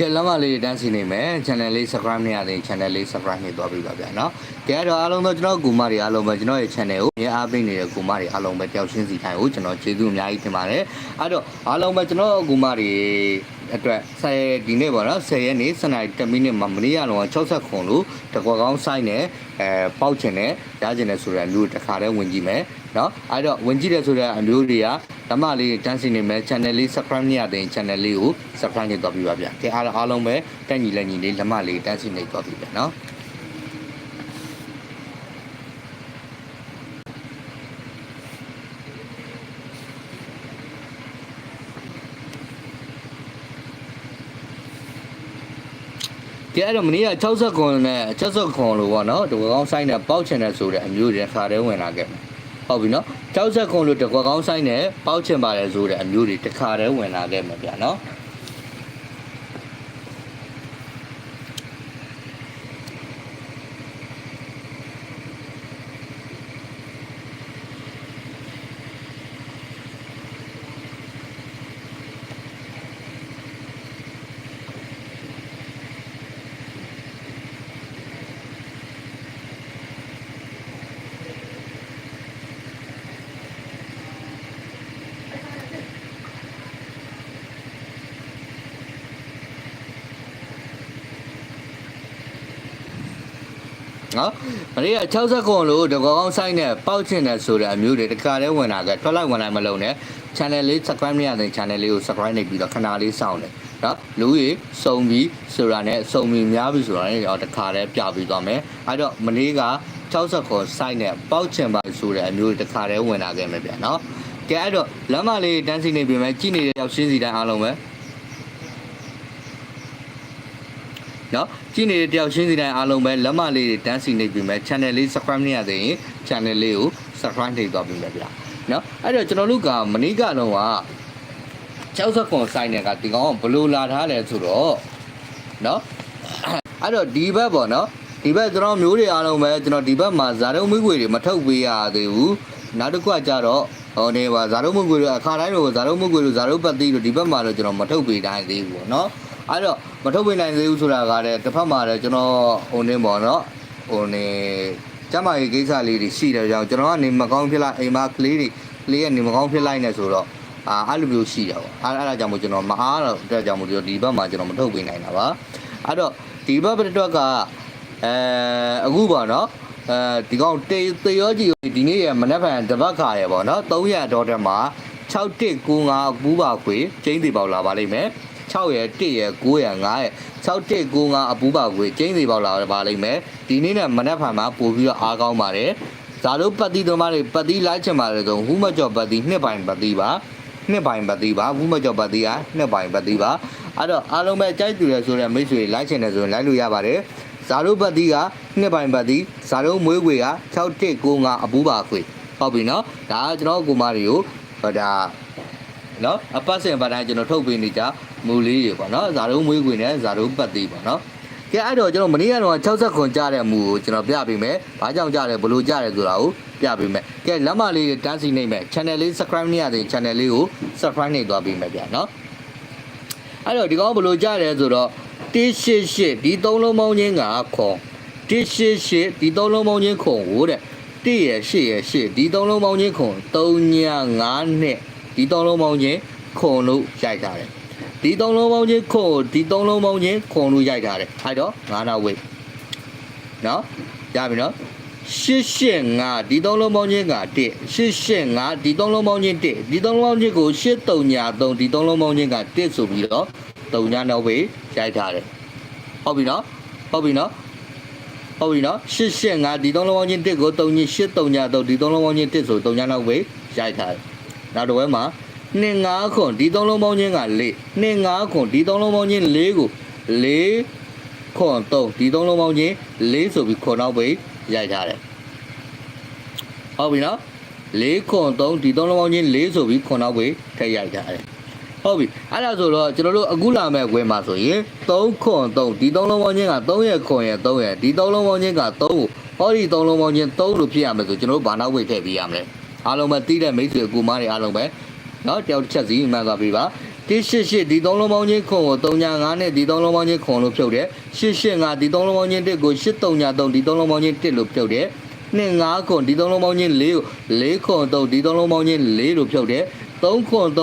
ကဲလမ်းမလေးတန်းစီနေမယ် channel လေး subscribe မရသေးရင် channel လေး subscribe နှိပ်သွားပြီးပါဗျာနော်ကဲအဲ့တော့အားလုံးသောကျွန်တော်ကူမတွေအားလုံးပဲကျွန်တော်ရဲ့ channel ကိုမြင်အားပေးနေတဲ့ကူမတွေအားလုံးပဲတယောက်ချင်းစီတိုင်းကိုကျွန်တော်ကျေးဇူးအများကြီးတင်ပါတယ်အဲ့တော့အားလုံးပဲကျွန်တော်ကူမတွေအတွက်ဆယ်ဒီနေ့ပေါ့နော်10ရက်နေ့စနေ10မိနစ်မှာမနေ့ကတော့60ခွန်လို့တကွက်ကောင်းဆိုင်နဲ့အဲပေါက်ချင်နဲ့ရချင်နဲ့ဆိုတဲ့အမျိုးတစ်ခါတည်းဝင်ကြည့်မယ်နော်အဲ့တော့ဝင်ကြည့်တယ်ဆိုတဲ့အမျိုးတွေက ဓမ္မလေးတန်းစီနေမယ် channel လေး subscribe မရသေးရင် channel လေးကို subscribe လုပ်တော့ပြပါဗျာကဲအားလုံးအားလုံးပဲတက်ညီလက်ညီလေးလက်မလေးတန်းစီနေတော့ပြီဗျာနော်ကဲအဲ့တော့မနေ့က60ခွန်နဲ့60ခွန်လို့ပေါ့နော်တကွက်ကောင်းဆိုင်နဲ့ပေါက်ချင်တယ်ဆိုတဲ့အမျိုးတွေခါတည်းဝင်လာခဲ့မယ် ဟုတ်ပြီနော်60ခွန်လို့တကွက်ကောင်းဆိုင်နဲ့ပေါက်ချင်ပါတယ်ဆိုတဲ့အမျိုးတွေတစ်ခါတည်းဝင်လာခဲ့မှာဗျာနော် နော်မနေ့က60ခွန်လို့တကွက်ကောင်းဆိုင်နဲ့ပေါက်ချင်တယ်ဆိုတဲ့အမျိုးတွေတစ်ခါတည်းဝင်လာခဲ့ထွက်လိုက်ဝင်လိုက်မလုံးနဲ့ channel လေး subscribe မရတဲ့ channel လေးကို subscribe လုပ်ပြီးတော့ခဏလေးစောင့်တယ်နော်လူကြီးစုံပြီးဆိုတာနဲ့စုံပြီးများပြီဆိုတာနဲ့တော့တစ်ခါတည်းပြပြီးသွားမယ်အဲ့တော့မနေ့က60ခွန်ဆိုင်နဲ့ပေါက်ချင်ပါဆိုတဲ့အမျိုးတွေတစ်ခါတည်းဝင်လာခဲ့မယ်ဗျာနော်ကဲအဲ့တော့လမ်းမလေးတန်းစီနေပြီမဲ့ကြည့်နေတဲ့ရောက်ရှင်းစီတိုင်းအားလုံးပဲ နော်ကြည့်နေတဲ့တယောက်ချင်းစီတိုင်းအားလုံးပဲလက်မလေးတွေတန်းစီနေပြီမဲ့ channel လေး subscribe မရသေးရင် channel လေးကို subscribe နှိပ်သွားပြီမယ်ဗျာနော်အဲ့တော့ကျွန်တော်တို့ကမနေ့ကတော့က60ခွန်ဆိုင်နယ်ကဒီကောင်ကဘလို့လာထားလဲဆိုတော့နော်အဲ့တော့ဒီဘက်ပေါ့နော်ဒီဘက်ကျွန်တော်မျိုးတွေအားလုံးပဲကျွန်တော်ဒီဘက်မှာဇာတုံးမိခွေတွေမထုတ်ပေးရသေးဘူးနောက်တစ်ခုကကြတော့ဟိုနေပါဇာတုံးမိခွေတွေအခါတိုင်းတော့ဇာတုံးမိခွေတွေဇာတုံးပတ်တိတို့ဒီဘက်မှာတော့ကျွန်တော်မထုတ်ပေးတိုင်းသေးဘူးပေါ့နော်အဲ့တော့ မထုတ်ပေးနိုင်သေးဘူးဆိုတာကလည်းတစ်ဖက်မှာလည်းကျွန်တော်ဟိုနေပေါ့နော်ဟိုနေကျမကြီးကိစ္စလေးတွေရှိတယ်ကြောင့်ကျွန်တော်ကနေမကောင်းဖြစ်လိုက်အိမ်မကလေးတွေကလေးကနေမကောင်းဖြစ်လိုက်နေဆိုတော့အာအဲ့လိုမျိုးရှိတယ်ပေါ့အဲ့အဲ့ဒါကြောင့်မို့ကျွန်တော်မအားတော့အတွက်ကြောင့်မို့ဒီဘက်မှာကျွန်တော်မထုတ်ပေးနိုင်တာပါအဲ့တော့ဒီဘက်အတွက်ကအဲအခုပေါ့နော်အဲဒီကောင်တေတေရောကြီးဒီနေ့ရမနက်ဖြန်တပတ်ခါရပေါ့နော်300ဒေါ်တက်မှာ6195အပူးပါခွေကျင်းစီပေါက်လာပါလိမ့်မယ် 6ရယ်1ရယ်9ရယ်5ရယ်6195အပူးပါခွေကျင်းစီပေါက်လာပါလိမ့်မယ်ဒီနေ့နဲ့မနက်ဖြန်မှာပို့ပြီးတော့အားကောင်းပါတယ်ဇာတို့ပတ်တိသမားတွေပတ်တိလိုက်ချင်ပါတယ်ဆိုဟူးမကျော်ပတ်တိနှစ်ပိုင်ပတ်တိပါနှစ်ပိုင်ပတ်တိပါဟူးမကျော်ပတ်တိကနှစ်ပိုင်ပတ်တိပါအဲ့တော့အားလုံးပဲကြိုက်တူရဆိုတဲ့မိတ်ဆွေလိုက်ချင်တယ်ဆိုရင်လိုက်လို့ရပါတယ်ဇာတို့ပတ်တိကနှစ်ပိုင်ပတ်တိဇာတို့မွေးခွေက6195အပူးပါခွေဟုတ်ပြီနော်ဒါကကျွန်တော်ကိုမတွေကိုဟောဒါနော်အပတ်စဉ်ပတ်တိုင်းကျွန်တော်ထုတ်ပေးနေကြ မူလေးတွေပေါ့နော်ဇာတို့မွေးခွေနဲ့ဇာတို့ပတ်တိပေါ့နော်ကဲအဲ့တော့ကျွန်တော်မနေ့ကတော့60ခွန်ကြားတဲ့မူကိုကျွန်တော်ပြပေးမယ်။ဘာကြောင့်ကြားတယ်ဘလို့ကြားတယ်ဆိုတာကိုပြပေးမယ်။ကဲလက်မလေးတန်းစီနေမယ် channel လေး subscribe နေရတဲ့ channel လေးကို subscribe နေသွားပေးမယ်ဗျာနော်။အဲ့တော့ဒီကောင်ဘလို့ကြားတယ်ဆိုတော့188ဒီသုံးလုံးပေါင်းချင်းကခွန်188ဒီသုံးလုံးပေါင်းချင်းခွန်ကိုတဲ့1ရယ်8ရယ်8ဒီသုံးလုံးပေါင်းချင်းခွန်3ည5နှစ်ဒီသုံးလုံးပေါင်းချင်းခွန်လို့ရိုက်ထားတယ် ဒီသုံးလုံးပေါင်းချင်းခွန်ကိုဒီသုံးလုံးပေါင်းချင်းခွန်လို့ရိုက်ထားတယ်အဲ့တော့ငါးနာဝိတ်နော်ရပြီနော်885ဒီသုံးလုံးပေါင်းချင်းက1 885ဒီသုံးလုံးပေါင်းချင်း1ဒီသုံးလုံးပေါင်းချင်းကို83ညာ3ဒီသုံးလုံးပေါင်းချင်းက1ဆိုပြီးတော့3ညာနောက်ဝိတ်ရိုက်ထားတယ်ဟုတ်ပြီနော်ဟုတ်ပြီနော်ဟုတ်ပြီနော်885ဒီသုံးလုံးပေါင်းချင်း1ကို3ည83ညာ3ဒီသုံးလုံးပေါင်းချင်း1ဆို3ညာနောက်ဝိတ်ရိုက်ထားတယ်နောက်တစ်ဝဲမှာနှ စ်ငါးခွန်ဒီသုံးလုံးပေါင်းချင်းက၄နှစ်ငါးခွန်ဒီသုံးလုံးပေါင်းချင်း၄ကို၄ခွန်၃ဒီသုံးလုံးပေါင်းချင်း၄ဆိုပြီးခွန်နောက်ပိတ်ရိုက်ထားတယ်ဟုတ်ပြီနော်၄ခွန်၃ဒီသုံးလုံးပေါင်းချင်း၄ဆိုပြီးခွန်နောက်ပိတ်ထည့်ရိုက်ထားတယ်ဟုတ်ပြီအဲ့ဒါဆိုတော့ကျွန်တော်တို့အခုလာမဲ့ခွဲမှာဆိုရင်3ခွန်3ဒီသုံးလုံးပေါင်းချင်းက3ရဲ့ခွန်ရဲ့3ရဲ့ဒီသုံးလုံးပေါင်းချင်းက3ကိုဟောဒီသုံးလုံးပေါင်းချင်း3လို့ဖြစ်ရမယ်ဆိုကျွန်တော်တို့ဘာနောက်ပိတ်ထည့်ပေးရမလဲအားလုံးပဲတီးတဲ့မိတ်ဆွေအကူမတွေအားလုံးပဲ နော်တယောက်တစ်ချက်စီမှန်သွားပြီပါ188ဒီသုံးလုံးပေါင်းချင်းခွန်ကို39နဲ့ဒီသုံးလုံးပေါင်းချင်းခွန်လို့ဖြုတ်တယ်885ဒီသုံးလုံးပေါင်းချင်း1ကို833ဒီသုံးလုံးပေါင်းချင်း1လို့ဖြုတ်တယ်နှစ်9ခွန်ဒီသုံးလုံးပေါင်းချင်း4ကို4ခွန်3ဒီသုံးလုံးပေါင်းချင်း4လို့ဖြုတ်တယ်3ခွန်